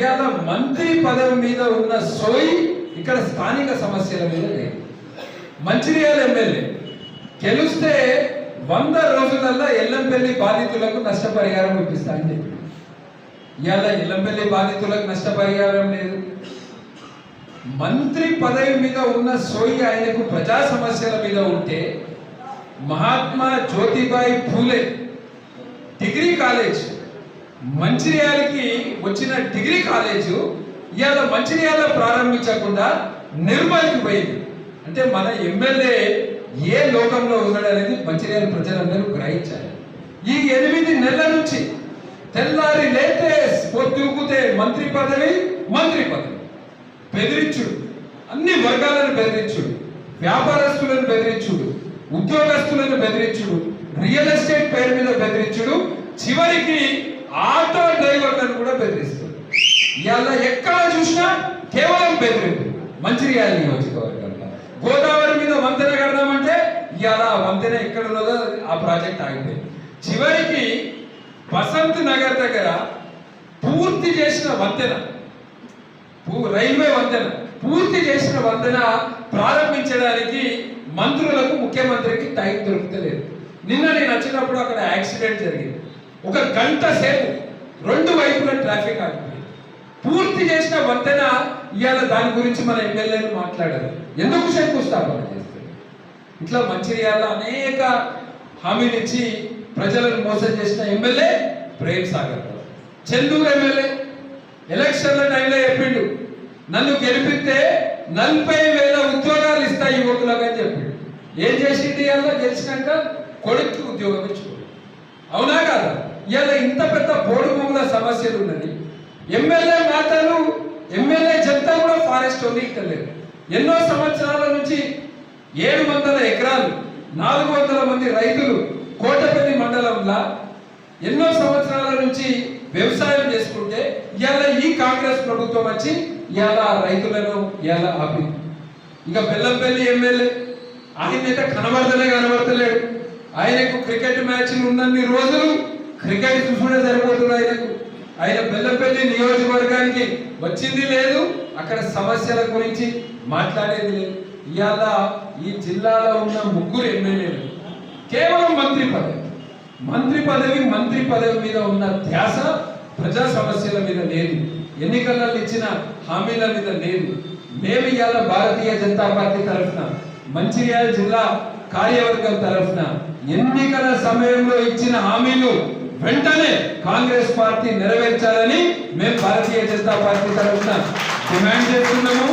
ఇకాల మంత్రి పదవి మీద ఉన్న సోయి ఇక్కడ స్థానిక సమస్యల మీద లేదు. మంచిర్యాల ఎమ్మెల్యే గెలిస్తే వంద రోజులల్లో ఎల్లంపల్లి బాధితులకు నష్టపరిహారం ఇప్పిస్తా అని చెప్పి ఇవాళ ఎల్లంపల్లి బాధితులకు నష్టపరిహారం లేదు. మంత్రి పదవి మీద ఉన్న సోయి ఆయనకు ప్రజా సమస్యల మీద ఉంటే మహాత్మా జ్యోతిబాయి ఫూలే డిగ్రీ కాలేజ్ మంచిర్యాలకి వచ్చిన డిగ్రీ కాలేజు ఇవాళ మంచిర్యాల ప్రారంభించకుండా నిర్మల్కి పోయింది. అంటే మన ఎమ్మెల్యే ఏ లోకంలో ఉన్నాడనేది మంచిర్యాల ప్రజలందరూ గ్రహించాలి. ఈ ఎనిమిది నెలల నుంచి తెల్లారి లేతే పొద్దుకుతే మంత్రి పదవి మంత్రి పదవి. బెదిరించుడు. అన్ని వర్గాలను బెదిరించుడు. వ్యాపారస్తులను బెదిరించుడు. ఉద్యోగస్తులను బెదిరించుడు. రియల్ ఎస్టేట్ పేరు మీద బెదిరించుడు. చివరికి ఆటో డ్రైవర్లను కూడా బెదిరిస్తుంది. ఇవాళ ఎక్కడ చూసినా కేవలం బెదిరింపు. మంచిర్యాల నియోజకవర్గంలో. గోదావరి మీద వంతెన కడదామంటే ఇవాళ ఆ వంతెన ఎక్కడ ఉన్నదో ఆ ప్రాజెక్ట్ ఆగిపోయింది. చివరికి వసంత్ నగర్ దగ్గర పూర్తి చేసిన వంతెన పూ- రైల్వే వంతెన పూర్తి చేసిన వంతెన ప్రారంభించడానికి మంత్రులకు ముఖ్యమంత్రికి టైం దొరుకుతలేదు. నిన్న నేను వచ్చినప్పుడు అక్కడ యాక్సిడెంట్ జరిగింది. ఒక గంట సేపు రెండు వైపుల ట్రాఫిక్ ఆగిపోయింది. పూర్తి చేసిన వంతెన ఇవాళ దాని గురించి మన ఎమ్మెల్యేలు మాట్లాడారు. ఎందుకు శంకుస్థాపన చేస్తారు? ఇట్లా మంచిర్యాల అనేక హామీలు ఇచ్చి ప్రజలను మోసం చేసిన ఎమ్మెల్యే ప్రేమ్ సాగర్ చందూరు ఎమ్మెల్యే ఎలక్షన్ల టైంలో చెప్పిండు నన్ను గెలిపిస్తే నలభై వేల ఉద్యోగాలు ఇస్తాయి యువకులకు అని చెప్పిండు. ఏం చేసిండు అలా గెలిచినాక కొడుకు ఉద్యోగం ఇచ్చుకోడు అవునా కాదా? ఇలా ఇంత పెద్ద బోడు భూముల సమస్యలు ఉన్నది. ఎమ్మెల్యే మాటలు ఎమ్మెల్యే చెప్తా కూడా ఫారెస్ట్ ఉంది ఇక్కడ లేదు. ఎన్నో సంవత్సరాల నుంచి ఏడు వందల ఎకరాలు నాలుగు వందల మంది రైతులు కోటపల్లి మండలంలో ఎన్నో సంవత్సరాల నుంచి వ్యవసాయం చేసుకుంటే ఇవాళ ఈ కాంగ్రెస్ ప్రభుత్వం వచ్చి ఇవాళ రైతులను ఇవాళ ఆపి. ఇక బెల్లంపల్లి ఎమ్మెల్యే ఆయన అయితే కనబడతలే కనబడతలేడు. ఆయనకు క్రికెట్ మ్యాచ్లు ఉన్నన్ని రోజులు క్రికెట్ చూసుకుంటే సరిపోతుంది ఆయనకు ఆయన బెల్లంపల్లి నియోజకవర్గానికి వచ్చింది లేదు అక్కడ సమస్యల గురించి మాట్లాడేది లేదు. ఇవాళ ఈ జిల్లాలో ఉన్న ముగ్గురు ఎమ్మెల్యేలు కేవలం మంత్రి పదవి. మంత్రి పదవి మంత్రి పదవి మీద ఉన్న ధ్యాస ప్రజా సమస్యల మీద లేదు. ఎన్నికలలో ఇచ్చిన హామీల మీద లేదు. మేము ఇవాళ భారతీయ జనతా పార్టీ తరఫున మంచిర్యాల జిల్లా కార్యవర్గం తరఫున ఎన్నికల సమయంలో ఇచ్చిన హామీలు వెంటనే కాంగ్రెస్ పార్టీ నెరవేర్చాలని మేము భారతీయ జనతా పార్టీ తరఫున డిమాండ్ చేస్తున్నాము.